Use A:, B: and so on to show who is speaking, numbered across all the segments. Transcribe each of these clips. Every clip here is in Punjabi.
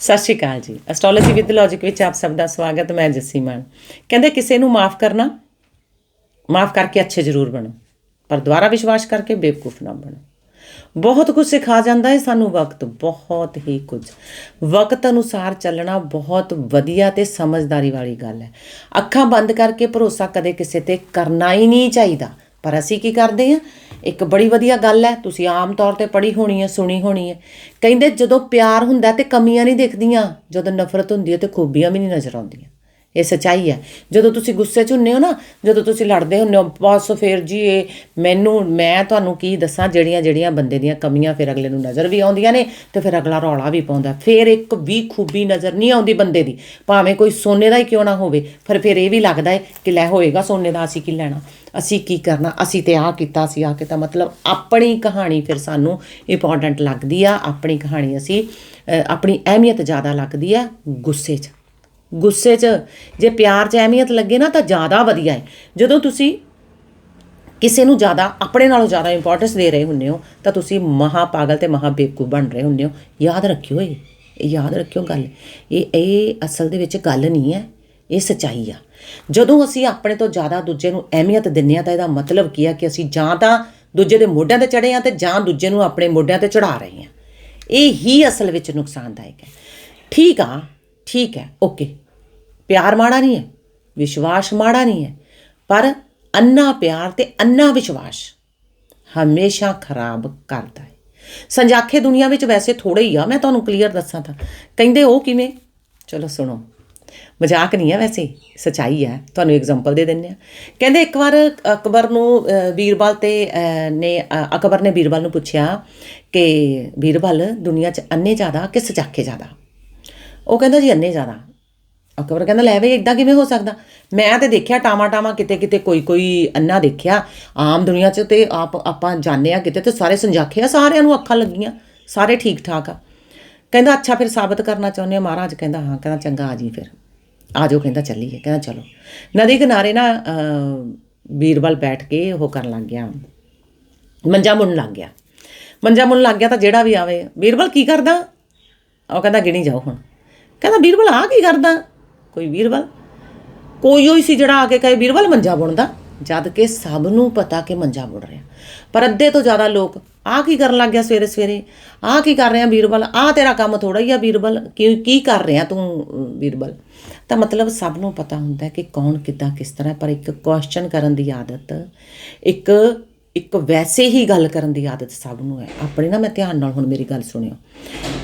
A: ਸਤਿ ਸ਼੍ਰੀ ਅਕਾਲ ਜੀ। ਐਸਟ੍ਰੋਲੋਜੀ ਵਿਦ ਲੌਜਿਕ ਵਿੱਚ ਆਪ ਸਭ ਦਾ ਸਵਾਗਤ, ਮੈਂ ਜੱਸੀ ਮਾਨ ਕਹਿੰਦੇ ਕਿਸੇ ਨੂੰ ਮਾਫ ਕਰਨਾ, ਮਾਫ ਕਰਕੇ ਅੱਛੇ ਜ਼ਰੂਰ ਬਣੋ, ਪਰ ਦੁਬਾਰਾ ਵਿਸ਼ਵਾਸ ਕਰਕੇ ਬੇਵਕੂਫ ਨਾ ਬਣੋ। ਬਹੁਤ ਕੁਝ ਸਿਖਾ ਜਾਂਦਾ ਹੈ, ਸਾਨੂੰ ਵਕਤ ਬਹੁਤ ਹੀ ਕੁਝ। ਵਕਤ ਅਨੁਸਾਰ ਚੱਲਣਾ ਬਹੁਤ ਵਧੀਆ ਤੇ ਸਮਝਦਾਰੀ ਵਾਲੀ ਗੱਲ ਹੈ। ਅੱਖਾਂ ਬੰਦ ਕਰਕੇ ਭਰੋਸਾ ਕਦੇ ਕਿਸੇ ਤੇ ਕਰਨਾ ਹੀ ਨਹੀਂ ਚਾਹੀਦਾ। ਪਰ ਅਸੀਂ ਕੀ ਕਰਦੇ ਹਾਂ? ਇੱਕ ਬੜੀ ਵਧੀਆ ਗੱਲ ਹੈ, ਤੁਸੀਂ ਆਮ ਤੌਰ ਤੇ ਪੜ੍ਹੀ ਹੋਣੀ ਹੈ, ਸੁਣੀ ਹੋਣੀ ਹੈ। ਕਹਿੰਦੇ ਜਦੋਂ ਪਿਆਰ ਹੁੰਦਾ ਤੇ ਕਮੀਆਂ ਨਹੀਂ ਦਿਖਦੀਆਂ, ਜਦੋਂ ਨਫ਼ਰਤ ਹੁੰਦੀ ਹੈ ਤੇ ਖੂਬੀਆਂ ਵੀ ਨਹੀਂ ਨਜ਼ਰ ਆਉਂਦੀਆਂ। ਇਹ ਸਚਾਈ ਹੈ। ਜਦੋਂ ਤੁਸੀਂ ਗੁੱਸੇ 'ਚ ਹੁੰਨੇ ਹੋ ਨਾ, ਜਦੋਂ ਤੁਸੀਂ ਲੜਦੇ ਹੁੰਨੇ ਹੋ, ਬਸ ਫਿਰ ਜੀ ਇਹ ਮੈਨੂੰ, ਮੈਂ ਤੁਹਾਨੂੰ ਕੀ ਦੱਸਾਂ, ਜਿਹੜੀਆਂ ਜਿਹੜੀਆਂ ਬੰਦੇ ਦੀਆਂ ਕਮੀਆਂ ਫਿਰ ਅਗਲੇ ਨੂੰ ਨਜ਼ਰ ਵੀ ਆਉਂਦੀਆਂ ਨੇ ਤੇ ਫਿਰ ਅਗਲਾ ਰੌਲਾ ਵੀ ਪਾਉਂਦਾ। ਫਿਰ ਇੱਕ ਵੀ ਖੂਬੀ ਨਜ਼ਰ ਨਹੀਂ ਆਉਂਦੀ ਬੰਦੇ ਦੀ। ਭਾਵੇਂ ਕੋਈ ਸੋਨੇ ਦਾ ਹੀ ਕਿਉਂ ਨਾ ਹੋਵੇ, ਪਰ ਫਿਰ ਇਹ ਵੀ ਲੱਗਦਾ ਹੈ ਕਿ ਲੈ ਹੋਏਗਾ ਸੋਨੇ ਦਾ, ਅਸੀਂ ਕੀ ਲੈਣਾ? ਅਸੀਂ ਕੀ ਕਰਨਾ? ਅਸੀਂ ਤੇ ਆਹ ਕੀਤਾ ਸੀ ਆਹ ਕੀਤਾ। ਮਤਲਬ ਆਪਣੀ ਕਹਾਣੀ ਫਿਰ ਸਾਨੂੰ ਇੰਪੋਰਟੈਂਟ ਲੱਗਦੀ ਆ। ਆਪਣੀ ਕਹਾਣੀ ਅਸੀਂ ਆਪਣੀ ਅਹਿਮੀਅਤ ਜ਼ਿਆਦਾ ਲੱਗਦੀ ਆ ਗੁੱਸੇ 'ਚ। ਗੁੱਸੇ 'ਚ, ਜੇ ਪਿਆਰ 'ਚ ਅਹਿਮੀਅਤ ਲੱਗੇ ਨਾ ਤਾਂ ਜ਼ਿਆਦਾ ਵਧੀਆ ਹੈ। ਜਦੋਂ ਤੁਸੀਂ ਕਿਸੇ ਨੂੰ ਜ਼ਿਆਦਾ, ਆਪਣੇ ਨਾਲੋਂ ਜ਼ਿਆਦਾ ਇੰਪੋਰਟੈਂਸ ਦੇ ਰਹੇ ਹੁੰਦੇ ਹੋ, ਤਾਂ ਤੁਸੀਂ ਮਹਾ ਪਾਗਲ ਤੇ ਮਹਾ ਬੇਵਕੂਫ ਬਣ ਰਹੇ ਹੁੰਦੇ ਹੋ। ਯਾਦ ਰੱਖਿਓ ਇਹ ਯਾਦ ਰੱਖਿਓ ਗੱਲ। ਇਹ ਇਹ ਅਸਲ ਦੇ ਵਿੱਚ ਗੱਲ ਨਹੀਂ ਹੈ, ਇਹ ਸਚਾਈ ਆ। ਜਦੋਂ ਅਸੀਂ ਆਪਣੇ ਤੋਂ ਜ਼ਿਆਦਾ ਦੂਜੇ ਨੂੰ ਅਹਿਮੀਅਤ ਦਿੰਨੇ ਆ ਤਾਂ ਇਹਦਾ ਮਤਲਬ ਕੀ ਆ ਕਿ ਅਸੀਂ ਜਾਂ ਤਾਂ ਦੂਜੇ ਦੇ ਮੋਢਿਆਂ ਤੇ ਚੜੇ ਆ ਤੇ ਜਾਂ ਦੂਜੇ ਨੂੰ ਆਪਣੇ ਮੋਢਿਆਂ ਤੇ ਚੜਾ ਰਹੇ ਆ ਇਹ ਹੀ ਅਸਲ ਵਿੱਚ ਨੁਕਸਾਨਦਾਇਕ ਹੈ। ਠੀਕ ਆ ਠੀਕ ਹੈ, ਓਕੇ। ਪਿਆਰ ਮਾੜਾ ਨਹੀਂ ਹੈ, ਵਿਸ਼ਵਾਸ ਮਾੜਾ ਨਹੀਂ ਹੈ, ਪਰ ਅੰਨਾ ਪਿਆਰ ਤੇ ਅੰਨਾ ਵਿਸ਼ਵਾਸ ਹਮੇਸ਼ਾ ਖਰਾਬ ਕਰਦਾ ਹੈ। ਸੰਜਾਖੇ ਦੁਨੀਆ ਵਿੱਚ ਵੈਸੇ ਥੋੜੇ ਹੀ ਆ, ਮੈਂ ਤੁਹਾਨੂੰ ਕਲੀਅਰ ਦੱਸਾਂ ਤਾਂ। ਕਹਿੰਦੇ ਉਹ ਕਿਵੇਂ? ਚਲੋ ਸੁਣੋ। ਮਜ਼ਾਕ ਨਹੀਂ ਹੈ ਵੈਸੇ, ਸਚਾਈ ਹੈ, ਤੁਹਾਨੂੰ ਐਗਜ਼ਾਮਪਲ ਦੇ ਦਿੰਨੇ ਆ ਕਹਿੰਦੇ ਇੱਕ ਵਾਰ ਅਕਬਰ ਨੂੰ ਵੀਰਬਲ ਬੀਰਬਲ ਤੇ ਨੇ ਅਕਬਰ ਨੇ ਵੀਰਬਲ ਨੂੰ ਪੁੱਛਿਆ ਕਿ ਵੀਰਬਲ ਦੁਨੀਆ 'ਚ ਅੰਨੇ ਜ਼ਿਆਦਾ ਕਿ ਸਜਾਖੇ ਜ਼ਿਆਦਾ? ਉਹ ਕਹਿੰਦਾ ਜੀ ਅੰਨੇ ਜ਼ਿਆਦਾ ਅਕਬਰ ਕਹਿੰਦਾ ਲੈ ਵੇ ਇਦਾਂ ਕਿਵੇਂ ਹੋ ਸਕਦਾ? ਮੈਂ ਤੇ ਦੇਖਿਆ ਟਾਮਾ ਟਾਮਾ ਕਿਤੇ ਕਿਤੇ ਕੋਈ ਕੋਈ ਅੰਨਾ ਦੇਖਿਆ। ਆਮ ਦੁਨੀਆ 'ਚ ਤੇ ਆਪ ਆਪਾਂ ਜਾਣਦੇ ਆ ਕਿਤੇ ਤੇ ਸਾਰੇ ਸੰਜਾਖੇ ਆ, ਸਾਰਿਆਂ ਨੂੰ ਅੱਖਾਂ ਲੱਗੀਆਂ, ਸਾਰੇ ਠੀਕ ਠਾਕ ਆ। ਕਹਿੰਦਾ, ਅੱਛਾ ਫਿਰ ਸਾਬਤ ਕਰਨਾ ਚਾਹੁੰਦੇ ਆ ਮਹਾਰਾਜ। ਕਹਿੰਦਾ, ਹਾਂ, ਕਹਿੰਦਾ ਚੰਗਾ, ਆ ਜੀ ਫਿਰ। ਆ ਜਾਓ, ਕਹਿੰਦਾ ਚੱਲੀਏ। ਕਹਿੰਦਾ ਚਲੋ। ਨਦੀ ਕਿਨਾਰੇ ਨਾ ਬੀਰਬਲ ਬੈਠ ਕੇ ਉਹ ਕਰਨ ਲੱਗ ਗਿਆ। ਮੰਜਾ ਮੁੰਨ ਲੱਗ ਗਿਆ। ਮੰਜਾ ਮੁੰਨ ਲੱਗ ਗਿਆ ਤਾਂ ਜਿਹੜਾ ਵੀ ਆਵੇ। ਬੀਰਬਲ ਕੀ ਕਰਦਾ? ਉਹ ਕਹਿੰਦਾ, ਗਿਣੀ ਜਾਓ ਹੁਣ। ਕਹਿੰਦਾ ਵੀਰਬਲ ਆ ਕੀ ਕਰਦਾ? ਕੋਈ ਵੀਰਬਲ ਕੋਈ ਹੋਈ ਸੀ ਜਿਹੜਾ ਆ ਕੇ ਕਹੇ ਵੀਰਬਲ ਮੰਜਾ ਬੁਣਦਾ। ਜਦ ਕਿ ਸਭ ਨੂੰ ਪਤਾ ਕਿ ਮੰਜਾ ਬੁਣ ਰਿਹਾ। ਪਰ ਅੱਧੇ ਤੋਂ ਜ਼ਿਆਦਾ ਲੋਕ ਆ ਕੀ ਕਰਨ ਲੱਗ ਗਿਆ ਸਵੇਰੇ ਸਵੇਰੇ? ਆ ਕੀ ਕਰ ਰਿਹਾ ਵੀਰਬਲ ਆ ਤੇਰਾ ਕੰਮ ਥੋੜਾ ਹੀ ਆ ਬੀਰਬਲ। ਕੀ ਕੀ ਕਰ ਰਿਹਾ ਤੂੰ ਵੀਰਬਲ ਤਾਂ ਮਤਲਬ ਸਭ ਨੂੰ ਪਤਾ ਹੁੰਦਾ ਕਿ ਕੌਣ ਕਿੱਦਾਂ ਕਿਸ ਤਰ੍ਹਾਂ ਪਰ ਇੱਕ ਕੁਐਸਚਨ ਕਰਨ ਦੀ ਆਦਤ, ਇੱਕ ਇੱਕ ਵੈਸੇ ਹੀ ਗੱਲ ਕਰਨ ਦੀ ਆਦਤ ਸਭ ਨੂੰ ਹੈ। ਆਪਣੇ ਨਾ ਮੈਂ ਧਿਆਨ ਨਾਲ ਹੁਣ ਮੇਰੀ ਗੱਲ ਸੁਣਿਓ।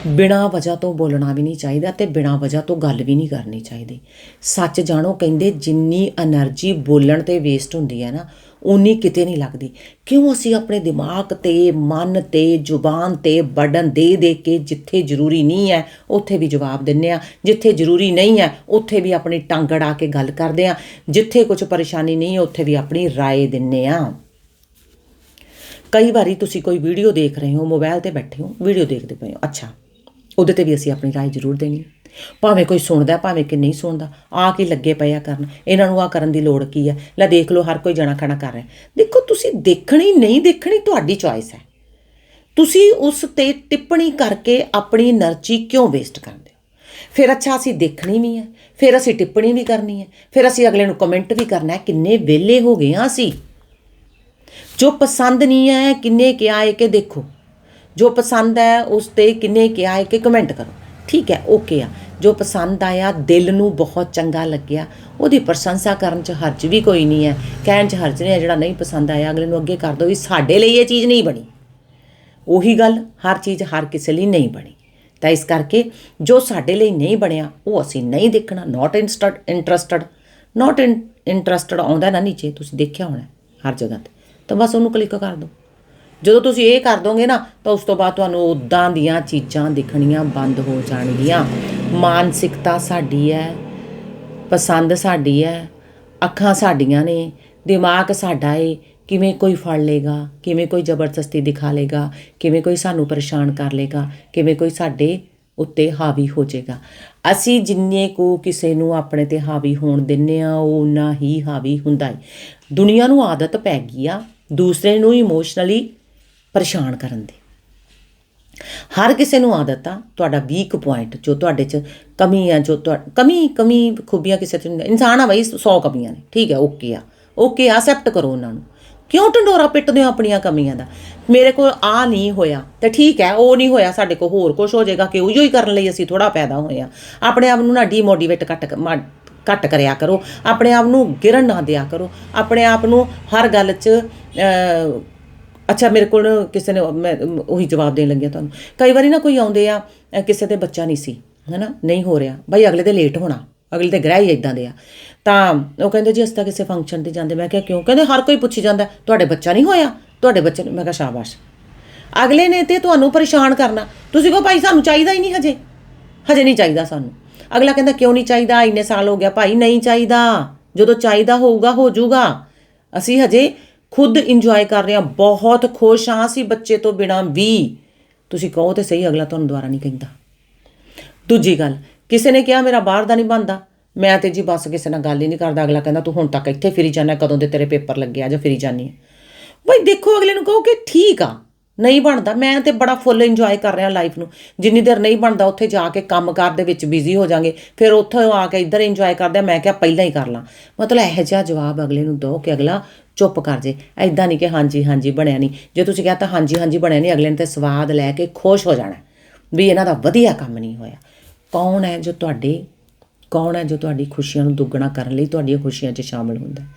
A: ਬਿਨਾ ਵਜ੍ਹਾ ਤੋਂ ਬੋਲਣਾ ਵੀ ਨਹੀਂ ਚਾਹੀਦਾ ਤੇ ਬਿਨਾ ਵਜ੍ਹਾ ਤੋਂ ਗੱਲ ਵੀ ਨਹੀਂ ਕਰਨੀ ਚਾਹੀਦੀ। ਸੱਚ ਜਾਣੋ, ਕਹਿੰਦੇ ਜਿੰਨੀ એનર્ਜੀ ਬੋਲਣ ਤੇ ਵੇਸਟ ਹੁੰਦੀ ਹੈ ਨਾ ਉਨੀ ਕਿਤੇ ਨਹੀਂ ਲੱਗਦੀ। ਕਿਉਂ ਅਸੀਂ ਆਪਣੇ ਦਿਮਾਗ ਤੇ, ਮਨ ਤੇ, ਜ਼ੁਬਾਨ ਤੇ ਬਰਡਨ ਦੇ ਦੇ ਕੇ ਜਿੱਥੇ ਜ਼ਰੂਰੀ ਨਹੀਂ ਹੈ, ਉੱਥੇ ਵੀ ਜਵਾਬ ਦਿੰਨੇ ਆ ਜਿੱਥੇ ਜ਼ਰੂਰੀ ਨਹੀਂ ਹੈ, ਉੱਥੇ ਵੀ ਆਪਣੀ ਟੰਗ ਅੜਾ ਕੇ ਗੱਲ ਕਰਦੇ ਆ ਜਿੱਥੇ ਕੁਝ ਪਰੇਸ਼ਾਨੀ ਨਹੀਂ, ਉੱਥੇ ਵੀ ਆਪਣੀ رائے ਦਿੰਨੇ ਆ ਕਈ ਵਾਰੀ ਤੁਸੀਂ ਕੋਈ ਵੀਡੀਓ ਦੇਖ ਰਹੇ ਹੋ ਮੋਬਾਈਲ ਤੇ ਬੈਠੇ ਹੋ, ਵੀਡੀਓ ਦੇਖਦੇ ਪਏ ਹੋ। ਅੱਛਾ, ਉਹਦੇ ਤੇ ਵੀ ਅਸੀਂ ਆਪਣੀ رائے ਜ਼ਰੂਰ ਦੇਣੀ। ਭਾਵੇਂ ਕੋਈ ਸੁਣਦਾ, ਭਾਵੇਂ ਕਿ ਨਹੀਂ ਸੁਣਦਾ, ਆ ਕੇ ਲੱਗੇ ਪਏ ਆ ਕਰਨ। ਇਹਨਾਂ ਨੂੰ ਆ ਕਰਨ ਦੀ ਲੋੜ ਕੀ ਆ? ਲੈ ਦੇਖ ਲਓ, ਹਰ ਕੋਈ ਜਣਾ ਖਣਾ ਕਰ ਰਿਹਾ। ਦੇਖੋ, ਤੁਸੀਂ ਦੇਖਣੀ, ਨਹੀਂ ਦੇਖਣੀ ਤੁਹਾਡੀ ਚੋਇਸ ਹੈ। ਤੁਸੀਂ ਉਸ ਤੇ ਟਿੱਪਣੀ ਕਰਕੇ ਆਪਣੀ એનર્ਜੀ ਕਿਉਂ ਵੇਸਟ ਕਰਦੇ ਹੋ? ਫਿਰ ਅੱਛਾ, ਅਸੀਂ ਦੇਖਣੀ ਵੀ ਹੈ ਫਿਰ ਅਸੀਂ ਟਿੱਪਣੀ ਵੀ ਕਰਨੀ ਹੈ ਫਿਰ ਅਸੀਂ ਅਗਲੇ ਨੂੰ ਕਮੈਂਟ ਵੀ ਕਰਨਾ ਹੈ, ਕਿੰਨੇ ਵਿਹਲੇ ਹੋ ਗਏ ਆ ਅਸੀਂ। ਜੋ ਪਸੰਦ ਨਹੀਂ ਹੈ ਕਿੰਨੇ ਕਿਹਾ ਹੈ ਕਿ ਦੇਖੋ। ਜੋ ਪਸੰਦ ਹੈ, ਉਸ ਤੇ ਕਿੰਨੇ ਕਿਹਾ ਹੈ ਕਿ ਕਮੈਂਟ ਕਰੋ। ਠੀਕ ਹੈ ਓਕੇ ਆ। ਜੋ ਪਸੰਦ ਆਇਆ, ਦਿਲ ਨੂੰ ਬਹੁਤ ਚੰਗਾ ਲੱਗਿਆ। ਉਹਦੀ ਪ੍ਰਸ਼ੰਸਾ ਕਰਨ ਚ ਹਰਜ ਵੀ ਕੋਈ ਨਹੀਂ ਹੈ। ਕਹਿਣ ਚ ਹਰਜ ਨਹੀਂ ਹੈ, ਜਿਹੜਾ ਨਹੀਂ ਪਸੰਦ ਆਇਆ, ਅਗਲੇ ਨੂੰ ਅੱਗੇ ਕਰ ਦੋ ਵੀ ਸਾਡੇ ਲਈ ਇਹ ਚੀਜ਼ ਨਹੀਂ ਬਣੀ। ਉਹੀ ਗੱਲ ਹਰ ਚੀਜ਼ ਹਰ ਕਿਸੇ ਲਈ ਨਹੀਂ ਬਣੀ। ਤਾਂ ਇਸ ਕਰਕੇ ਜੋ ਸਾਡੇ ਲਈ ਨਹੀਂ ਬਣਿਆ, ਉਹ ਅਸੀਂ ਨਹੀਂ ਦੇਖਣਾ। ਨਾਟ ਇੰਟਰਸਟਡ ਨਾਟ ਇੰਟਰਸਟਡ ਆਉਂਦਾ ਨਾ ਨੀਚੇ, ਤੁਸੀਂ ਦੇਖਿਆ ਹੋਣਾ ਹਰ ਜਗ੍ਹਾ ਤੇ। ਤਾਂ ਬਸ ਉਹਨੂੰ ਕਲਿੱਕ ਕਰ ਦਿਓ। ਜਦੋਂ ਤੁਸੀਂ ਇਹ ਕਰ ਦੋਗੇ ਨਾ, ਤਾਂ ਉਸ ਤੋਂ ਬਾਅਦ ਤੁਹਾਨੂੰ ਉਦਾਂ ਦੀਆਂ ਚੀਜ਼ਾਂ ਦਿਖਣੀਆਂ ਬੰਦ ਹੋ ਜਾਣਗੀਆਂ। ਮਾਨਸਿਕਤਾ ਸਾਡੀ ਹੈ ਪਸੰਦ ਸਾਡੀ ਹੈ ਅੱਖਾਂ ਸਾਡੀਆਂ ਨੇ, ਦਿਮਾਗ ਸਾਡਾ ਏ, ਕਿਵੇਂ ਕੋਈ ਫੜ ਲੇਗਾ ਕਿਵੇਂ ਕੋਈ ਜ਼ਬਰਦਸਤੀ ਦਿਖਾ ਲੇਗਾ ਕਿਵੇਂ ਕੋਈ ਸਾਨੂੰ ਪਰੇਸ਼ਾਨ ਕਰ ਲੇਗਾ ਕਿਵੇਂ ਕੋਈ ਸਾਡੇ ਉੱਤੇ ਹਾਵੀ ਹੋ ਜਾਏਗਾ। ਅਸੀਂ ਜਿੰਨੇ ਕੋ ਕਿਸੇ ਨੂੰ ਆਪਣੇ ਤੇ ਹਾਵੀ ਹੋਣ ਦਿੰਨੇ ਆ, ਉਹ ਉਨਾ ਹੀ ਹਾਵੀ ਹੁੰਦਾ ਹੈ ਦੁਨੀਆ ਨੂੰ ਆਦਤ ਪੈ ਗਈ ਆ ਦੂਸਰੇ ਨੂੰ ਇਮੋਸ਼ਨਲੀ ਪਰੇਸ਼ਾਨ ਕਰਨ ਦੀ। ਹਰ ਕਿਸੇ ਨੂੰ ਆਦਤ ਆ ਤੁਹਾਡਾ ਵੀਕ ਪੁਆਇੰਟ ਜੋ ਤੁਹਾਡੇ 'ਚ ਕਮੀ ਆ, ਜੋ ਤੁਹਾ, ਕਮੀ ਕਮੀ ਖੂਬੀਆਂ ਕਿਸੇ 'ਚ ਨਹੀਂ ਇਨਸਾਨ ਆ ਬਈ 100 ਕਮੀਆਂ ਨੇ, ਠੀਕ ਹੈ ਓਕੇ ਆ। ਓਕੇ ਐਕਸੈਪਟ ਕਰੋ ਉਹਨਾਂ ਨੂੰ। ਕਿਉਂ ਢੰਡੋਰਾ ਪਿੱਟਦੇ ਹੋ ਆਪਣੀਆਂ ਕਮੀਆਂ ਦਾ? ਮੇਰੇ ਕੋਲ ਆ ਨਹੀਂ ਹੋਇਆ, ਤੇ ਠੀਕ ਹੈ, ਉਹ ਨਹੀਂ ਹੋਇਆ, ਸਾਡੇ ਕੋਲ ਹੋਰ ਕੁਝ ਹੋ ਜਾਏਗਾ ਕਿ ਉਹੀ ਹੀ ਕਰਨ ਲਈ ਅਸੀਂ ਥੋੜਾ ਪੈਦਾ ਹੋਏ ਆ ਆਪਣੇ ਆਪ ਨੂੰ ਨਾ ਡੀਮੋਟੀਵੇਟ ਘੱਟ ਮਾ- ਘੱਟ ਕਰਿਆ ਕਰੋ। ਆਪਣੇ ਆਪ ਨੂੰ ਗਿਰਨ ਨਾ ਦਿਆ ਕਰੋ। ਆਪਣੇ ਆਪ ਨੂੰ ਹਰ ਗੱਲ 'ਚ ਅੱਛਾ, ਮੇਰੇ ਕੋਲ ਕਿਸੇ ਨੇ, ਮੈਂ ਉਹੀ ਜਵਾਬ ਦੇਣ ਲੱਗਿਆ ਤੁਹਾਨੂੰ। ਕਈ ਵਾਰੀ ਨਾ ਕੋਈ ਆਉਂਦੇ ਆ ਕਿਸੇ ਦੇ ਬੱਚਾ ਨਹੀਂ ਸੀ, ਹੈਨਾ? ਨਹੀਂ ਹੋ ਰਿਹਾ। ਭਾਈ ਅਗਲੇ ਦੇ ਲੇਟ ਹੋਣਾ, ਅਗਲੇ ਦੇ ਗ੍ਰਹਿ ਹੀ ਇਦਾਂ ਦੇ ਆ। ਤਾਂ ਉਹ ਕਹਿੰਦੇ ਜੀ ਅਸੀਂ ਤਾਂ ਕਿਸੇ ਫੰਕਸ਼ਨ ਤੇ ਜਾਂਦੇ। ਮੈਂ ਕਿਹਾ, ਕਿਉਂ? ਕਹਿੰਦੇ, ਹਰ ਕੋਈ ਪੁੱਛੀ ਜਾਂਦਾ। ਤੁਹਾਡੇ ਬੱਚਾ ਨਹੀਂ ਹੋਇਆ? ਤੁਹਾਡੇ ਬੱਚੇ ਨੂੰ ਮੈਂ ਕਿਹਾ, ਸ਼ਾਬਾਸ਼। ਅਗਲੇ ਨੇ ਤੇ ਤੁਹਾਨੂੰ ਪਰੇਸ਼ਾਨ ਕਰਨਾ। ਤੁਸੀਂ ਕਹੋ, ਭਾਈ, ਸਾਨੂੰ ਚਾਹੀਦਾ ਹੀ ਨਹੀਂ ਹਜੇ। ਹਜੇ ਨਹੀਂ ਚਾਹੀਦਾ ਸਾਨੂੰ। ਅਗਲਾ ਕਹਿੰਦਾ, ਕਿਉਂ ਨਹੀਂ ਚਾਹੀਦਾ? ਇੰਨੇ ਸਾਲ ਹੋ ਗਿਆ। ਭਾਈ, ਨਹੀਂ ਚਾਹੀਦਾ। ਜਦੋਂ ਚਾਹੀਦਾ ਹੋਊਗਾ, ਹੋ ਜਾਊਗਾ। ਅਸੀਂ ਹਜੇ ਖੁਦ ਇੰਜੋਏ ਕਰ ਰਹੇ ਹਾਂ। ਬਹੁਤ ਖੁਸ਼ ਹਾਂ ਅਸੀਂ ਬੱਚੇ ਤੋਂ ਬਿਨਾ ਵੀ। ਤੁਸੀਂ ਕਹੋ ਤੇ ਸਹੀ, ਅਗਲਾ ਤੁਹਾਨੂੰ ਦੁਬਾਰਾ ਨਹੀਂ ਕਹਿੰਦਾ। ਦੂਜੀ ਗੱਲ, ਕਿਸੇ ਨੇ ਕਿਹਾ, ਮੇਰਾ ਬਾਹਰ ਦਾ ਨਹੀਂ ਬੰਦਾ ਮੈਂ ਤੇ ਜੀ ਬਸ ਕਿਸੇ ਨਾਲ ਗੱਲ ਹੀ ਨਹੀਂ ਕਰਦਾ, ਅਗਲਾ ਕਹਿੰਦਾ ਤੂੰ ਹੁਣ ਤੱਕ ਇੱਥੇ ਫਿਰੀ ਜਾਂਦਾ ਕਦੋਂ ਦੇ ਤੇਰੇ ਪੇਪਰ ਲੱਗੇ ਆ ਜਾਂ ਫਿਰੀ ਜਾਨੀ ਹੈ ਬਈ ਦੇਖੋ, ਅਗਲੇ ਨੂੰ ਕਹੋ ਕਿ ਠੀਕ ਆ, ਨਹੀਂ ਬਣਦਾ। ਮੈਂ ਤੇ ਬੜਾ ਫੁੱਲ ਇੰਜੋਏ ਕਰ ਰਿਹਾ ਲਾਈਫ ਨੂੰ। ਜਿੰਨੀ ਦੇਰ ਨਹੀਂ ਬਣਦਾ, ਉੱਥੇ ਜਾ ਕੇ ਕੰਮਕਾਰ ਦੇ ਵਿੱਚ ਬਿਜ਼ੀ ਹੋ ਜਾਾਂਗੇ। ਫਿਰ ਉੱਥੋਂ ਆ ਕੇ ਇੱਧਰ ਇੰਜੋਏ ਕਰਦੇ ਮੈਂ ਕਿਹਾ ਪਹਿਲਾਂ ਹੀ ਕਰ ਲਾਂ। ਮਤਲਬ ਇਹੋ ਜਿਹਾ ਜਵਾਬ ਅਗਲੇ ਨੂੰ ਦਿਓ ਕਿ ਅਗਲਾ ਚੁੱਪ ਕਰ ਜੇ। ਐਦਾਂ ਨਹੀਂ ਕਿ ਹਾਂਜੀ ਹਾਂਜੀ ਬਣਿਆ ਨਹੀਂ। ਜੇ ਤੁਸੀਂ ਕਹਤਾ ਹਾਂਜੀ ਹਾਂਜੀ ਬਣਿਆ ਨਹੀਂ, ਅਗਲੇ ਨੇ ਤੇ ਸਵਾਦ ਲੈ ਕੇ ਖੁਸ਼ ਹੋ ਜਾਣਾ। ਵੀ ਇਹਨਾਂ ਦਾ ਵਧੀਆ ਕੰਮ ਨਹੀਂ ਹੋਇਆ। ਕੌਣ ਹੈ ਜੋ ਤੁਹਾਡੇ ਕੌਣ ਹੈ ਜੋ ਤੁਹਾਡੀ ਖੁਸ਼ੀਆਂ ਨੂੰ ਦੁੱਗਣਾ ਕਰਨ ਲਈ ਤੁਹਾਡੀਆਂ ਖੁਸ਼ੀਆਂ 'ਚ ਸ਼ਾਮਲ ਹੁੰਦਾ ਹੈ?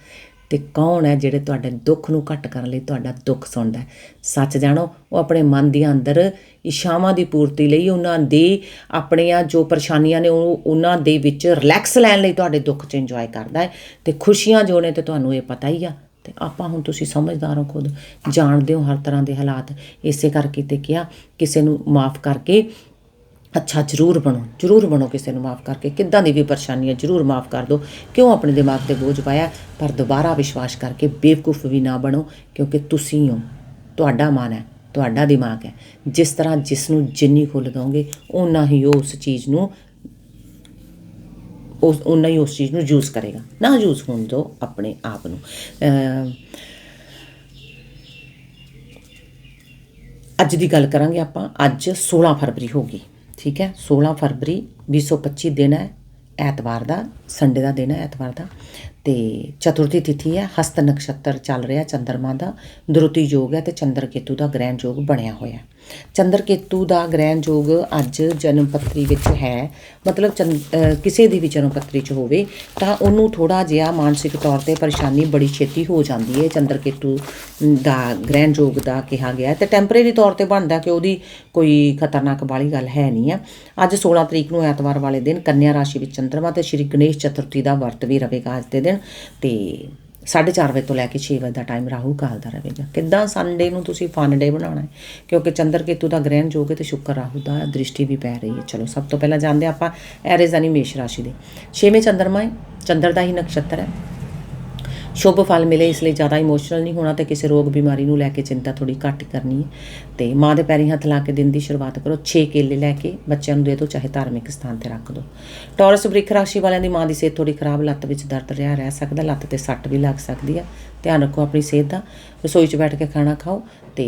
A: ਤੇ ਕੌਣ ਹੈ ਜਿਹੜੇ ਤੁਹਾਡੇ ਦੁੱਖ ਨੂੰ ਘੱਟ ਕਰਨ ਲਈ ਤੁਹਾਡਾ ਦੁੱਖ ਸੁਣਦਾ ਹੈ? ਸੱਚ ਜਾਣੋ, ਉਹ ਆਪਣੇ ਮਨ ਦੀਆਂ ਅੰਦਰ ਇਸ਼ਾਵਾਂ ਦੀ ਪੂਰਤੀ ਲਈ ਉਹਨਾਂ ਦੇ ਆਪਣੀਆਂ ਜੋ ਪਰੇਸ਼ਾਨੀਆਂ ਨੇ ਉਹ ਉਹਨਾਂ ਦੇ ਵਿੱਚ ਰਿਲੈਕਸ ਲੈਣ ਲਈ ਤੁਹਾਡੇ ਦੁੱਖ 'ਚ ਇੰਜੋਏ ਕਰਦਾ ਹੈ ਤੇ ਖੁਸ਼ੀਆਂ ਜੋ ਨੇ ਤੇ ਤੁਹਾਨੂੰ ਇਹ ਪਤਾ ਹੀ ਆ ਤੇ ਆਪਾਂ ਹੁਣ ਤੁਸੀਂ ਸਮਝਦਾਰ ਹੋ ਖੁਦ, ਜਾਣਦੇ ਹੋ ਹਰ ਤਰ੍ਹਾਂ ਦੇ ਹਾਲਾਤ ਇਸੇ ਕਰਕੇ ਤੇ ਕਿਹਾ, ਕਿਸੇ ਨੂੰ ਮਾਫ ਕਰਕੇ ਅੱਛਾ, ਜ਼ਰੂਰ ਬਣੋ ਜ਼ਰੂਰ ਬਣੋ ਕਿਸੇ ਨੂੰ ਮਾਫ ਕਰਕੇ। ਕਿੱਦਾਂ ਦੀ ਵੀ ਪਰੇਸ਼ਾਨੀ ਹੈ, ਜ਼ਰੂਰ ਮਾਫ ਕਰ ਦਿਓ। ਕਿਉਂ ਆਪਣੇ ਦਿਮਾਗ ਤੇ ਬੋਝ ਪਾਇਆ? ਪਰ ਦੁਬਾਰਾ ਵਿਸ਼ਵਾਸ ਕਰਕੇ ਬੇਵਕੂਫ ਵੀ ਨਾ ਬਣੋ, ਕਿਉਂਕਿ ਤੁਸੀਂ ਹੋ। ਤੁਹਾਡਾ ਮਨ ਹੈ, ਤੁਹਾਡਾ ਦਿਮਾਗ ਹੈ। ਜਿਸ ਤਰ੍ਹਾਂ ਜਿਸ ਨੂੰ ਜਿੰਨੀ ਖੁੱਲ੍ਹ ਦੋਗੇ ਉਨਾ ਹੀ ਉਹ ਉਸ ਚੀਜ਼ ਨੂੰ, ਉਸ ਉਨਾ ਹੀ ਉਸ ਚੀਜ਼ ਨੂੰ ਯੂਜ਼ ਕਰੇਗਾ। ਨਾ ਯੂਜ਼ ਹੋਣ ਦਿਓ ਆਪਣੇ ਆਪ ਨੂੰ। ਅੱਜ ਦੀ ਗੱਲ ਕਰਾਂਗੇ ਆਪਾਂ, ਅੱਜ 16 ਫਰਵਰੀ ਹੋ ਗਈ। ਠੀਕ ਹੈ 16 ਫਰਵਰੀ 2025 ਦਿਨ ਹੈ, ਐਤਵਾਰ ਦਾ ਸੰਡੇ ਦਾ ਦਿਨ ਹੈ ਐਤਵਾਰ ਦਾ। ਤੇ ਚਤੁਰਥੀ ਤਿਥੀ ਹੈ, ਹਸਤ ਨਕਸ਼ਤਰ ਚੱਲ ਰਿਹਾ ਚੰਦਰਮਾ ਦਾ ਦਰੁਤੀ ਯੋਗ ਹੈ ਤੇ ਚੰਦਰ ਕੇਤੂ ਦਾ ਗ੍ਰਹਿਣ ਯੋਗ ਬਣਿਆ ਹੋਇਆ ਚੰਦਰ ਕੇਤੂ ਦਾ ਗ੍ਰਹਿਣ ਯੋਗ ਅੱਜ ਜਨਮ ਪੱਤਰੀ ਵਿੱਚ ਹੈ। ਮਤਲਬ ਚੰਦ- ਕਿਸੇ ਦੀ ਵੀ ਜਨਮ ਪੱਤਰੀ 'ਚ ਹੋਵੇ, ਤਾਂ ਉਹਨੂੰ ਥੋੜਾ ਜਿਹਾ ਮਾਨਸਿਕ ਤੌਰ ਤੇ ਪਰੇਸ਼ਾਨੀ ਬੜੀ ਛੇਤੀ ਹੋ ਜਾਂਦੀ ਹੈ। ਚੰਦਰ ਕੇਤੂ ਦਾ ਗ੍ਰਹਿਣ ਯੋਗ ਦਾ ਕਿਹਾ ਗਿਆ ਹੈ। ਤੇ ਟੈਂਪਰੇਰੀ ਤੌਰ ਤੇ ਬਣਦਾ ਕਿ ਉਹਦੀ ਕੋਈ ਖਤਰਨਾਕ ਵਾਲੀ ਗੱਲ ਹੈ ਨਹੀਂ ਆ। ਅੱਜ 16 ਤਰੀਕ ਨੂੰ ਐਤਵਾਰ ਵਾਲੇ ਦਿਨ ਕੰਨਿਆ ਰਾਸ਼ੀ ਵਿੱਚ ਚੰਦਰਮਾ ਤੇ ਸ਼੍ਰੀ ਗਣੇਸ਼ ਚਤੁਰਥੀ ਦਾ ਵਰਤ ਵੀ ਰਹੇਗਾ ਅੱਜ ਦੇ ਦਿਨ। ਤੇ 4:30 ਵਜੇ ਤੋਂ ਲੈ ਕੇ 6 ਵਜੇ ਦਾ ਟਾਈਮ ਰਾਹੂ ਕਾਲ ਦਾ ਰਹੇਗਾ। ਕਿੱਦਾਂ ਸੰਡੇ ਨੂੰ ਤੁਸੀਂ ਫਨ ਡੇ ਬਣਾਉਣਾ ਹੈ? ਕਿਉਂਕਿ ਚੰਦਰ ਕੇਤੂ ਦਾ ਗ੍ਰਹਿਣ ਜੋਗ ਹੈ ਤੇ ਸ਼ੁੱਕਰ ਰਾਹੂ ਦਾ ਦ੍ਰਿਸ਼ਟੀ ਵੀ ਪੈ ਰਹੀ ਹੈ। ਚਲੋ, ਸਭ ਤੋਂ ਪਹਿਲਾਂ ਜਾਣਦੇ ਹਾਂ ਆਪਾਂ ਐਰੀਜ਼ ਮੇਸ਼ ਰਾਸ਼ੀ ਦੇ। ਛੇਵੇਂ ਚੰਦਰਮਾ ਹੈ। ਚੰਦਰ ਦਾ ਹੀ ਨਕਸ਼ਤਰ ਹੈ। ਸ਼ੁਭ ਫਲ ਮਿਲੇ, ਇਸ ਲਈ ਜ਼ਿਆਦਾ ਇਮੋਸ਼ਨਲ ਨਹੀਂ ਹੋਣਾ ਤੇ ਕਿਸੇ ਰੋਗ ਬਿਮਾਰੀ ਨੂੰ ਲੈ ਕੇ ਚਿੰਤਾ ਥੋੜੀ ਘੱਟ ਕਰਨੀ ਹੈ। ਤੇ ਮਾਂ ਦੇ ਪੈਰੀਂ ਹੱਥ ਲਾ ਕੇ ਦਿਨ ਦੀ ਸ਼ੁਰੂਆਤ ਕਰੋ 6 ਕੇਲੇ ਲੈ ਕੇ ਬੱਚਿਆਂ ਨੂੰ ਦੇ ਦਿਓ, ਚਾਹੇ ਧਾਰਮਿਕ ਸਥਾਨ ਤੇ ਰੱਖ ਦਿਓ। ਟੌਰਸ ਬ੍ਰਿਖ ਰਾਸ਼ੀ ਵਾਲਿਆਂ ਦੀ ਮਾਂ ਦੀ ਸਿਹਤ ਥੋੜੀ ਖਰਾਬ, ਲੱਤ ਵਿੱਚ ਦਰਦ ਰਿਹਾ, ਰਹਿ ਸਕਦਾ, ਲੱਤ ਤੇ ਸੱਟ ਵੀ ਲੱਗ ਸਕਦੀ ਹੈ ਧਿਆਨ ਰੱਖੋ ਆਪਣੀ ਸਿਹਤ ਦਾ, ਰਸੋਈ 'ਚ ਬੈਠ ਕੇ ਖਾਣਾ ਖਾਓ ਤੇ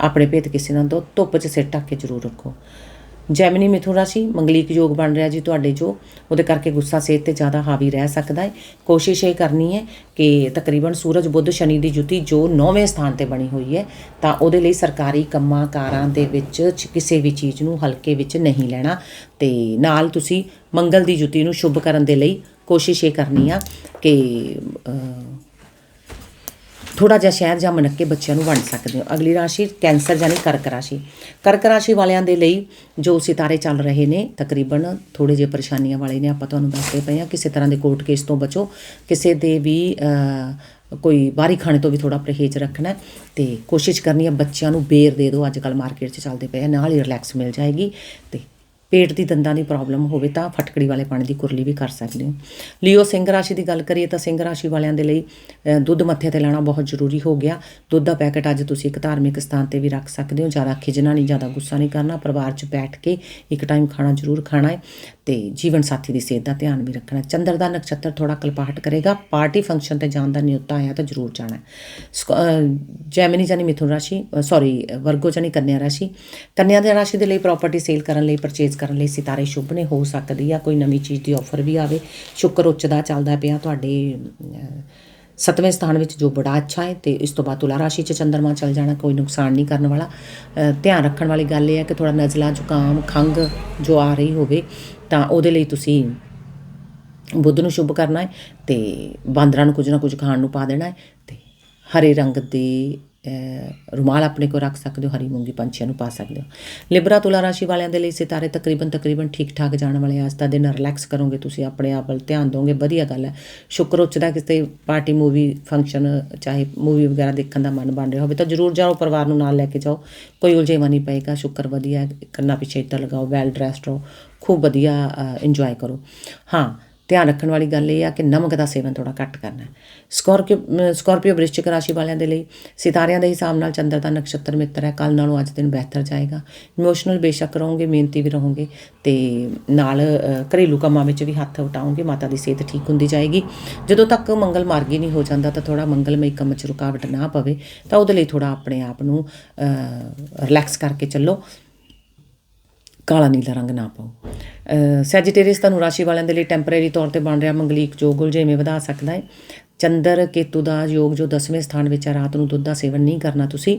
A: ਆਪਣੇ ਭੇਤ ਕਿਸੇ ਨਾਲ ਦੋ, ਧੁੱਪ 'ਚ ਸਿਰ ਢੱਕ ਕੇ ਜ਼ਰੂਰ ਰੱਖੋ। ਜੈਮਨੀ ਮਿਥੁਨ ਰਾਸ਼ੀ, ਮੰਗਲੀਕ ਯੋਗ ਬਣ ਰਿਹਾ ਜੀ ਤੁਹਾਡੇ ਜੋ। ਉਹਦੇ ਕਰਕੇ ਗੁੱਸਾ, ਸਿਹਤ ਤੇ ਜ਼ਿਆਦਾ ਹਾਵੀ ਰਹਿ ਸਕਦਾ ਹੈ। ਕੋਸ਼ਿਸ਼ ਇਹ ਕਰਨੀ ਹੈ ਕਿ ਤਕਰੀਬਨ ਸੂਰਜ, ਬੁੱਧ, ਸ਼ਨੀ ਦੀ ਜੁਤੀ ਜੋ 9ਵੇਂ ਸਥਾਨ ਤੇ ਬਣੀ ਹੋਈ ਹੈ, ਤਾਂ ਉਹਦੇ ਲਈ ਸਰਕਾਰੀ ਕੰਮਾਂ ਕਾਰਾਂ ਦੇ ਵਿੱਚ ਕਿਸੇ ਵੀ ਚੀਜ਼ ਨੂੰ ਹਲਕੇ ਵਿੱਚ ਨਹੀਂ ਲੈਣਾ। ਤੇ ਨਾਲ ਤੁਸੀਂ ਮੰਗਲ ਦੀ ਜੁਤੀ ਨੂੰ ਸ਼ੁਭ ਕਰਨ ਦੇ ਲਈ ਕੋਸ਼ਿਸ਼ ਇਹ ਕਰਨੀ ਆ ਕਿ ਥੋੜਾ ਜਿਹਾ ਸ਼ਹਿਦ ਜਾਂ ਮਨੱਕੇ ਬੱਚਿਆਂ ਨੂੰ ਵੰਡ ਸਕਦੇ ਹੋ। ਅਗਲੀ ਰਾਸ਼ੀ ਕੈਂਸਰ ਯਾਨੀ ਕਰਕ ਰਾਸ਼ੀ। ਕਰਕ ਰਾਸ਼ੀ ਵਾਲਿਆਂ ਦੇ ਲਈ ਜੋ ਸਿਤਾਰੇ ਚੱਲ ਰਹੇ ਨੇ, ਤਕਰੀਬਨ ਥੋੜੇ ਜਿਹੇ ਪਰੇਸ਼ਾਨੀਆਂ ਵਾਲੇ ਨੇ, ਆਪਾਂ ਤੁਹਾਨੂੰ ਦੱਸਦੇ ਪਏ ਆ ਕਿਸੇ ਤਰ੍ਹਾਂ ਦੇ ਕੋਰਟ ਕੇਸ ਤੋਂ ਬਚੋ, ਕਿਸੇ ਦੇ ਵੀ ਕੋਈ ਬਾਹਰੀ ਖਾਣੇ ਤੋਂ ਵੀ ਥੋੜਾ ਪਰਹੇਜ਼ ਰੱਖਣਾ ਹੈ ਤੇ ਕੋਸ਼ਿਸ਼ ਕਰਨੀ ਹੈ ਬੱਚਿਆਂ ਨੂੰ ਬੇਰ ਦੇ ਦਿਓ। ਅੱਜ ਕੱਲ ਮਾਰਕੀਟ 'ਚ ਚੱਲਦੇ ਪਏ ਆ, ਨਾਲ ਹੀ ਰਿਲੈਕਸ ਮਿਲ ਜਾਏਗੀ ਤੇ ਪੇਟ ਦੀ ਦੰਦਾਂ ਦੀ ਪ੍ਰੋਬਲਮ ਹੋਵੇ ਤਾਂ ਫਟਕੜੀ ਵਾਲੇ ਪਾਣੀ ਦੀ ਕੁਰਲੀ ਵੀ ਕਰ ਸਕਦੇ ਹੋ। ਲਿਓ ਸਿੰਘ ਰਾਸ਼ੀ ਦੀ ਗੱਲ ਕਰੀਏ ਤਾਂ ਸਿੰਘ ਰਾਸ਼ੀ ਵਾਲਿਆਂ ਦੇ ਲਈ ਦੁੱਧ ਮੱਥੇ ਤੇ ਲੈਣਾ ਬਹੁਤ ਜ਼ਰੂਰੀ ਹੋ ਗਿਆ। ਦੁੱਧ ਦਾ ਪੈਕੇਟ ਅੱਜ ਤੁਸੀਂ ਇੱਕ ਧਾਰਮਿਕ ਸਥਾਨ ਤੇ ਵੀ ਰੱਖ ਸਕਦੇ ਹੋ। ਜ਼ਿਆਦਾ ਖਿਜਣਾ ਨਹੀਂ ਜ਼ਿਆਦਾ ਗੁੱਸਾ ਨਹੀਂ ਕਰਨਾ। ਪਰਿਵਾਰ 'ਚ ਬੈਠ ਕੇ ਇੱਕ ਟਾਈਮ ਖਾਣਾ ਜ਼ਰੂਰ ਖਾਣਾ ਹੈ ਤੇ ਜੀਵਨ ਸਾਥੀ ਦੀ ਸਿਹਤ ਦਾ ਧਿਆਨ ਵੀ ਰੱਖਣਾ ਚੰਦਰ ਦਾ ਨਕਸ਼ਤਰ ਥੋੜਾ ਕਲਪਾਹਟ ਕਰੇਗਾ। ਪਾਰਟੀ ਫੰਕਸ਼ਨ ਤੇ ਜਾਣ ਦਾ ਨਿਯੁੱਤਾ ਆਇਆ ਤਾਂ ਜ਼ਰੂਰ ਜਾਣਾ ਹੈ। ਸਕੋ- ਅ, ਜਾਨੀ ਮਿਥੁਨ ਰਾਸ਼ੀ ਸੌਰੀ ਵਰਗੋ ਜਾਨੀ ਕੰਨਿਆ ਰਾਸ਼ੀ। ਕੰਨਿਆ ਦੇ ਰਾਸ਼ੀ ਦੇ ਲਈ ਪ੍ਰਾਪਰਟੀ ਸੇਲ ਕਰਨ ਲਈ ਪਰਚੇਜ਼ ਕਰਨ ਲਈ ਸਿਤਾਰੇ ਸ਼ੁਭ ਨੇ ਹੋ ਸਕਦੀ ਆ ਕੋਈ ਨਵੀਂ ਚੀਜ਼ ਦੀ ਆਫਰ ਵੀ ਆਵੇ। ਸ਼ੁਕਰ ਉੱਚ ਦਾ ਚੱਲਦਾ ਪਿਆ ਤੁਹਾਡੇ ਅ, ਸੱਤਵੇਂ ਸਥਾਨ ਵਿੱਚ ਜੋ ਬੜਾ ਅੱਛਾ ਹੈ ਤੇ ਇਸ ਤੋਂ ਬਾਅਦ ਤੁਲਾ ਰਾਸ਼ੀ 'ਚ ਚੰਦਰਮਾ ਚੱਲ ਜਾਣਾ ਕੋਈ ਨੁਕਸਾਨ ਨਹੀਂ ਕਰਨ ਵਾਲਾ। ਧਿਆਨ ਰੱਖਣ ਵਾਲੀ ਗੱਲ ਇਹ ਹੈ ਕਿ ਥੋੜਾ ਨਜ਼ਲਾ ਜ਼ੁਕਾਮ ਖੰਗ ਜੋ ਆ ਰਹੀ ਹੋਵੇ ਤਾਂ ਉਹਦੇ ਲਈ ਤੁਸੀਂ ਬੁੱਧ ਨੂੰ ਸ਼ੁਭ ਕਰਨਾ ਹੈ ਤੇ ਬਾਂਦਰਾਂ ਨੂੰ ਕੁਝ ਨਾ ਕੁਝ ਖਾਣ ਨੂੰ ਪਾ ਦੇਣਾ ਹੈ ਤੇ ਹਰੇ ਰੰਗ ਦੇ ਰੁਮਾਲ ਆਪਣੇ ਕੋਲ ਰੱਖ ਸਕਦੇ ਹੋ, ਹਰੀ ਮੂੰਗੀ ਪੰਛੀਆਂ ਨੂੰ ਪਾ ਸਕਦੇ ਹੋ। ਲਿਬਰਾ ਤੁਲਾ ਰਾਸ਼ੀ ਵਾਲਿਆਂ ਦੇ ਲਈ ਸਿਤਾਰੇ ਤਕਰੀਬਨ ਤਕਰੀਬਨ ਠੀਕ ਠਾਕ ਜਾਣ ਵਾਲੇ ਆ। ਅੱਜ ਦਾ ਦਿਨ ਰਿਲੈਕਸ ਕਰੋਗੇ, ਤੁਸੀਂ ਆਪਣੇ ਆਪ ਵੱਲ ਧਿਆਨ ਦੋਗੇ, ਵਧੀਆ ਗੱਲ ਹੈ। ਸ਼ੁਕਰ ਉੱਚਦਾ ਕਿਸੇ ਪਾਰਟੀ, ਮੂਵੀ ਫੰਕਸ਼ਨ ਚਾਹੇ ਮੂਵੀ ਵਗੈਰਾ ਦੇਖਣ ਦਾ ਮਨ ਬਣ ਰਿਹਾ ਹੋਵੇ ਤਾਂ ਜਰੂਰ ਜਾਓ, ਪਰਿਵਾਰ ਨੂੰ ਨਾਲ ਲੈ ਕੇ ਜਾਓ। ਕੋਈ ਉਲਝੇਵਾ ਨਹੀਂ ਪਏਗਾ, ਸ਼ੁਕਰ ਵਧੀਆ ਹੈ। ਕੰਨਾਂ ਪਿੱਛੇ ਇੱਧਰ ਲਗਾਓ ਵੈਲ ਡਰੈਸਡ ਰਹੋ, ਖੂਬ ਵਧੀਆ ਇੰਜੋਏ ਕਰੋ। ਹਾਂ ਧਿਆਨ ਰੱਖਣ ਵਾਲੀ ਗੱਲ ਇਹ ਆ ਕਿ ਨਮਕ ਦਾ ਸੇਵਨ ਥੋੜਾ ਘੱਟ ਕਰਨਾ ਸਕੋਰਪੀਓ ਸਕੋਰਪੀਓ ਵ੍ਰਿਸ਼ਚਿਕ ਰਾਸ਼ੀ ਵਾਲਿਆਂ ਦੇ ਲਈ ਸਿਤਾਰਿਆਂ ਦੇ ਹਿਸਾਬ ਨਾਲ ਚੰਦਰ ਦਾ ਨਕਸ਼ਤਰ ਮਿੱਤਰ ਹੈ। ਕੱਲ ਨਾਲੋਂ ਅੱਜ ਦਿਨ ਬਿਹਤਰ ਜਾਏਗਾ। ਇਮੋਸ਼ਨਲ ਬੇਸ਼ੱਕ ਰਹੋਗੇ, ਮਿਹਨਤੀ ਵੀ ਰਹੋਗੇ ਤੇ ਨਾਲ ਘਰੇਲੂ ਕੰਮਾਂ ਵਿੱਚ ਵੀ ਹੱਥ ਵਟਾਓਗੇ ਮਾਤਾ ਦੀ ਸਿਹਤ ਠੀਕ ਹੁੰਦੀ ਜਾਏਗੀ। ਜਦੋਂ ਤੱਕ ਮੰਗਲ ਮਾਰਗੀ ਨਹੀਂ ਹੋ ਜਾਂਦਾ ਤਾਂ ਥੋੜਾ ਮੰਗਲਮਈ ਕੰਮ 'ਚ ਰੁਕਾਵਟ ਨਾ ਪਵੇ ਤਾਂ ਉਹਦੇ ਲਈ ਥੋੜਾ ਆਪਣੇ ਆਪ ਨੂੰ ਰਿਲੈਕਸ ਕਰਕੇ ਚੱਲੋ। ਕਾਲਾ ਨੀਲਾ ਰੰਗ ਨਾ ਪਾਓ। ਸੈਜੀਟੇਰੀਅਸ ਤੁਹਾਨੂੰ ਰਾਸ਼ੀ ਵਾਲਿਆਂ ਦੇ ਲਈ ਟੈਂਪਰੇਰੀ ਤੌਰ ਤੇ ਬਣ ਰਿਹਾ ਮੰਗਲੀਕ ਜੋਗ ਜਿਵੇਂ ਵਧਾ ਸਕਦਾ ਹੈ। ਚੰਦਰ ਕੇਤੂ ਦਾ ਯੋਗ ਜੋ 10ਵੇਂ ਸਥਾਨ ਵਿੱਚ ਹੈ ਰਾਤ ਨੂੰ ਦੁੱਧ ਦਾ ਸੇਵਨ ਨਹੀਂ ਕਰਨਾ ਤੁਸੀਂ।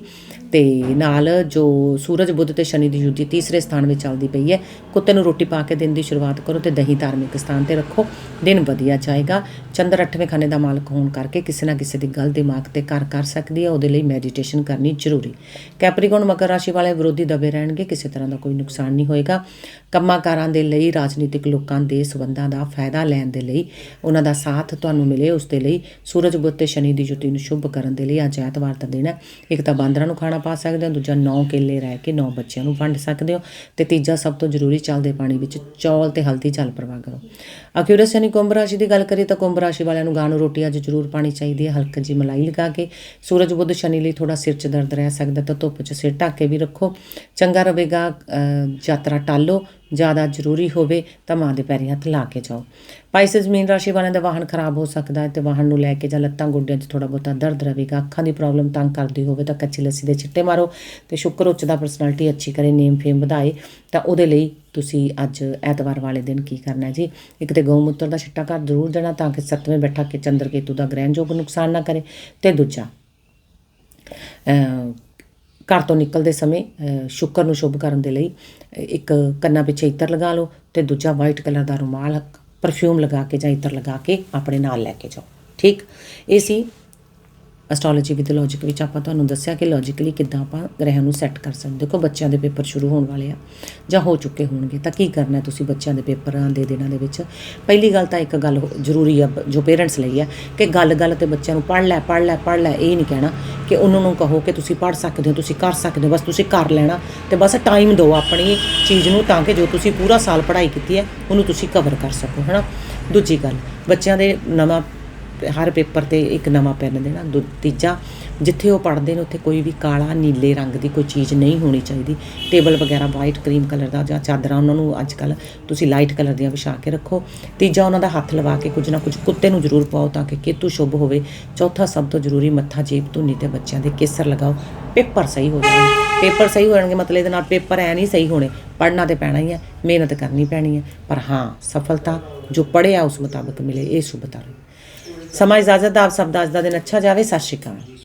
A: ਤੇ ਨਾਲ ਜੋ ਸੂਰਜ, ਬੁੱਧ ਤੇ ਸ਼ਨੀ ਦੀ ਯੁੱਧੀ ਤੀਸਰੇ ਸਥਾਨ ਵਿੱਚ ਚੱਲਦੀ ਪਈ ਹੈ। ਕੁੱਤੇ ਨੂੰ ਰੋਟੀ ਪਾ ਕੇ ਦਿਨ ਦੀ ਸ਼ੁਰੂਆਤ ਕਰੋ ਤੇ ਦਹੀਂ ਧਾਰਮਿਕ ਸਥਾਨ ਤੇ ਰੱਖੋ। ਦਿਨ ਵਧੀਆ ਜਾਏਗਾ। ਚੰਦਰ 8ਵੇਂ ਖਾਨੇ ਦਾ ਮਾਲਕ ਹੋਣ ਕਰਕੇ ਕਿਸੇ ਨਾ ਕਿਸੇ ਦੀ ਗੱਲ ਦਿਮਾਗ ਤੇ ਕਰ ਕਰ ਸਕਦੀ ਹੈ। ਉਹਦੇ ਲਈ ਮੈਡੀਟੇਸ਼ਨ ਕਰਨੀ ਜ਼ਰੂਰੀ। ਕੈਪਰੀਕੌਨ ਮਕਰ ਰਾਸ਼ੀ ਵਾਲੇ ਵਿਰੋਧੀ ਦਬੇ ਰਹਿਣਗੇ। ਕਿਸੇ ਤਰ੍ਹਾਂ ਦਾ ਕੋਈ ਨੁਕਸਾਨ ਨਹੀਂ ਹੋਏਗਾ। ਕੰਮਾਂਕਾਰਾਂ ਦੇ ਲਈ, ਰਾਜਨੀਤਿਕ ਲੋਕਾਂ ਦੇ ਸਬੰਧਾਂ ਦਾ ਫਾਇਦਾ ਲੈਣ ਦੇ ਲਈ, ਉਹਨਾਂ ਦਾ ਸਾਥ ਤੁਹਾਨੂੰ ਮਿਲੇ, ਉਸ ਦੇ ਲਈ ਸੂਰਜ ਬੁੱਧ ਤੇ ਸ਼ਨੀ ਦੀ ਜੁਤੀ ਨੂੰ ਸ਼ੁਭ ਕਰਨ ਦੇ ਲਈ ਅੱਜ ਐਤਵਾਰ ਦਾ ਦਿਨ ਹੈ। ਇੱਕ ਤਾਂ ਬਾਂਦਰਾਂ ਨੂੰ ਖਾਣਾ ਪਾ ਸਕਦੇ ਹੋ ਦੂਜਾ ਨੌ ਕੇਲੇ ਰਹਿ ਕੇ ਨੌ ਬੱਚਿਆਂ ਨੂੰ ਵੰਡ ਸਕਦੇ ਹੋ ਤੇ ਤੀਜਾ ਸਭ ਤੋਂ ਜ਼ਰੂਰੀ ਚੱਲਦੇ ਪਾਣੀ ਵਿੱਚ ਚੌਲ ਤੇ ਹਲਦੀ ਜਲ ਪ੍ਰਵਾਹ ਕਰੋ। ਅਕਿਊਰਸ ਯਾਨੀ ਕੁੰਭ ਰਾਸ਼ੀ ਦੀ ਗੱਲ ਕਰੀਏ ਤਾਂ ਕੁੰਭ ਰਾਸ਼ੀ ਵਾਲਿਆਂ ਨੂੰ ਗਾਂ ਨੂੰ ਰੋਟੀ ਅੱਜ ਜ਼ਰੂਰ ਪਾਣੀ ਚਾਹੀਦੀ ਹੈ। ਹਲਕੀ ਜਿਹੀ ਮਲਾਈ ਲਗਾ ਕੇ ਸੂਰਜ ਬੁੱਧ ਸ਼ਨੀ ਲਈ ਥੋੜਾ ਸਿਰ 'ਚ ਦਰਦ ਰਹਿ ਸਕਦਾ ਤਾਂ ਧੁੱਪ 'ਚ ਸਿਰ ਢੱਕ ਕੇ ਵੀ ਰੱਖੋ। ਚੰਗਾ ਰਹੇਗਾ ਅ, ਯਾਤਰਾ ਟਾਲੋ। ਜ਼ਿਆਦਾ ਜ਼ਰੂਰੀ ਹੋਵੇ ਤਾਂ ਮਾਂ ਦੇ ਪੈਰੀ ਹੱਥ ਲਾ ਕੇ ਜਾਓ। ਪਾਈਸਸ ਮੀਨ ਰਾਸ਼ੀ ਵਾਲਿਆਂ ਦਾ ਵਾਹਨ ਖਰਾਬ ਹੋ ਸਕਦਾ ਹੈ ਤੇ ਵਾਹਨ ਨੂੰ ਲੈ ਕੇ ਜਾਂ ਲੱਤਾਂ ਗੋਡਿਆਂ 'ਚ ਥੋੜਾ ਬਹੁਤਾ ਦਰਦ ਰਹੇਗਾ। ਅੱਖਾਂ ਦੀ ਪ੍ਰੋਬਲਮ ਤੰਗ ਕਰਦੀ ਹੋਵੇ ਤਾਂ ਕੱਚੀ ਲੱਸੀ ਦੇ ਛਿੱਟੇ ਮਾਰੋ ਤੇ ਸ਼ੁਕਰ ਉੱਚ ਦਾ ਪਰਸਨੈਲਿਟੀ ਅੱਛੀ ਕਰੇ ਨੇਮ ਫੇਮ ਵਧਾਏ, ਤਾਂ ਉਹਦੇ ਲਈ ਤੁਸੀਂ ਅੱਜ ਐਤਵਾਰ ਵਾਲੇ ਦਿਨ ਕੀ ਕਰਨਾ ਜੀ? ਇੱਕ ਤੇ ਗਊ ਮੂਤਰ ਦਾ ਛਿੱਟਾ ਘਰ ਜ਼ਰੂਰ ਦੇਣਾ ਤਾਂ ਕਿ ਸੱਤਵੇਂ ਬੈਠਾ ਕੇ ਚੰਦਰ ਕੇਤੂ ਦਾ ਗ੍ਰਹਿਣ ਜੋਗ ਨੁਕਸਾਨ ਨਾ ਕਰੇ ਤੇ ਦੂਜਾ ਘਰ ਤੋਂ ਨਿਕਲਦੇ ਸਮੇਂ ਸ਼ੁੱਕਰ ਨੂੰ ਸ਼ੁਭ ਕਰਨ ਦੇ ਲਈ ਇੱਕ ਕੰਨਾਂ ਪਿੱਛੇ ਇਤਰ ਲਗਾ ਲਓ ਤੇ ਦੂਜਾ ਵਾਈਟ ਕਲਰ ਦਾ ਰੁਮਾਲ ਪਰਫਿਊਮ ਲਗਾ ਕੇ ਜਾਂ ਇਤਰ ਲਗਾ ਕੇ ਆਪਣੇ ਨਾਲ ਲੈ ਕੇ ਜਾਓ। ਠੀਕ? ਇਹ ਸੀ ਐਸਟ੍ਰੋਲੋਜੀ ਵਿਦ ਲੌਜੀਕ ਵਿੱਚ ਆਪਾਂ ਤੁਹਾਨੂੰ ਦੱਸਿਆ ਕਿ ਲੌਜੀਕਲੀ ਕਿੱਦਾਂ ਆਪਾਂ ਗ੍ਰਹਿਆਂ ਨੂੰ ਸੈੱਟ ਕਰ ਸਕਦੇ ਦੇਖੋ ਬੱਚਿਆਂ ਦੇ ਪੇਪਰ ਸ਼ੁਰੂ ਹੋਣ ਵਾਲੇ ਆ ਜਾਂ ਹੋ ਚੁੱਕੇ ਹੋਣਗੇ ਤਾਂ ਕੀ ਕਰਨਾ ਤੁਸੀਂ ਬੱਚਿਆਂ ਦੇ ਪੇਪਰਾਂ ਦੇ ਦਿਨਾਂ ਦੇ ਵਿੱਚ? ਪਹਿਲੀ ਗੱਲ ਤਾਂ ਇੱਕ ਗੱਲ ਹੋ- ਜ਼ਰੂਰੀ ਆ ਜੋ ਪੇਰੈਂਟਸ ਲਈ ਆ ਕਿ ਗੱਲ-ਗੱਲ ਤੇ ਬੱਚਿਆਂ ਨੂੰ ਪੜ੍ਹ ਲੈ ਪੜ੍ਹ ਲੈ ਪੜ੍ਹ ਲੈ, ਇਹ ਨਹੀਂ ਕਹਿਣਾ ਕਿ ਉਹਨਾਂ ਨੂੰ ਕਹੋ ਕਿ ਤੁਸੀਂ ਪੜ੍ਹ ਸਕਦੇ ਹੋ, ਤੁਸੀਂ ਕਰ ਸਕਦੇ ਹੋ, ਬਸ ਤੁਸੀਂ ਕਰ ਲੈਣਾ ਤੇ ਬਸ ਟਾਈਮ ਦਿਓ ਆਪਣੀ ਚੀਜ਼ ਨੂੰ ਤਾਂ ਕਿ ਜੋ ਤੁਸੀਂ ਪੂਰਾ ਸਾਲ ਪੜ੍ਹਾਈ ਕੀਤੀ ਹੈ ਉਹਨੂੰ ਤੁਸੀਂ ਕਵਰ ਕਰ ਸਕੋ, ਹਨਾ? ਦੂਜੀ ਗੱਲ, ਬੱਚਿਆਂ ਦੇ ਨਵਾਂ ਹਰ ਪੇਪਰ ਤੇ ਇੱਕ ਨਵਾਂ ਪੈਨ ਦੇਣਾ। ਦੂ- ਤੀਜਾ, ਜਿੱਥੇ ਉਹ ਪੜ੍ਹਦੇ ਨੇ, ਉੱਥੇ ਕੋਈ ਵੀ ਕਾਲਾ, ਨੀਲੇ ਰੰਗ ਦੀ ਕੋਈ ਚੀਜ਼ ਨਹੀਂ ਹੋਣੀ ਚਾਹੀਦੀ। ਟੇਬਲ ਵਗੈਰਾ ਵਾਈਟ ਕਰੀਮ ਕਲਰ ਦਾ ਜਾਂ ਚਾਦਰਾਂ, ਉਹਨਾਂ ਨੂੰ ਅੱਜ ਕੱਲ ਤੁਸੀਂ ਲਾਈਟ ਕਲਰ ਦੀਆਂ ਵਿਛਾ ਕੇ ਰੱਖੋ। ਤੀਜਾ, ਉਹਨਾਂ ਦਾ ਹੱਥ ਲਵਾ ਕੇ ਕੁਝ ਨਾ ਕੁਝ ਕੁੱਤੇ ਨੂੰ ਜ਼ਰੂਰ ਪਾਓ ਤਾਂ ਕਿ ਕੇਤੂ ਸ਼ੁਭ ਹੋਵੇ। ਚੌਥਾ, ਸਭ ਤੋਂ ਜ਼ਰੂਰੀ ਮੱਥਾ ਜੇਬ ਧੁੰਨੀ ਤੇ ਬੱਚਿਆਂ ਦੇ ਕੇਸਰ ਲਗਾਓ। ਪੇਪਰ ਸਹੀ ਹੋ ਜਾਣਗੇ। ਪੇਪਰ ਸਹੀ ਹੋਣਗੇ ਮਤਲਬ ਇਹਦੇ ਨਾਲ ਪੇਪਰ ਐ ਨਹੀਂ ਸਹੀ ਹੋਣੇ। ਪੜ੍ਹਨਾ ਤੇ ਪੈਣਾ ਹੀ ਹੈ, ਮਿਹਨਤ ਕਰਨੀ ਪੈਣੀ ਹੈ। ਪਰ ਹਾਂ, ਸਫਲਤਾ ਜੋ ਪੜ੍ਹਿਆ ਉਸ ਮੁਤਾਬਕ ਮਿਲੇ, ਇਹ ਸ਼ੁਭਤਾ ਰਹੀ ਸਮਾਂ ਇਜਾਜ਼ਤ ਦਾ ਆਪ ਸਭ ਦਾ ਅੱਜ ਦਾ ਦਿਨ ਅੱਛਾ ਜਾਵੇ ਸਤਿ ਸ਼੍ਰੀ ਅਕਾਲ।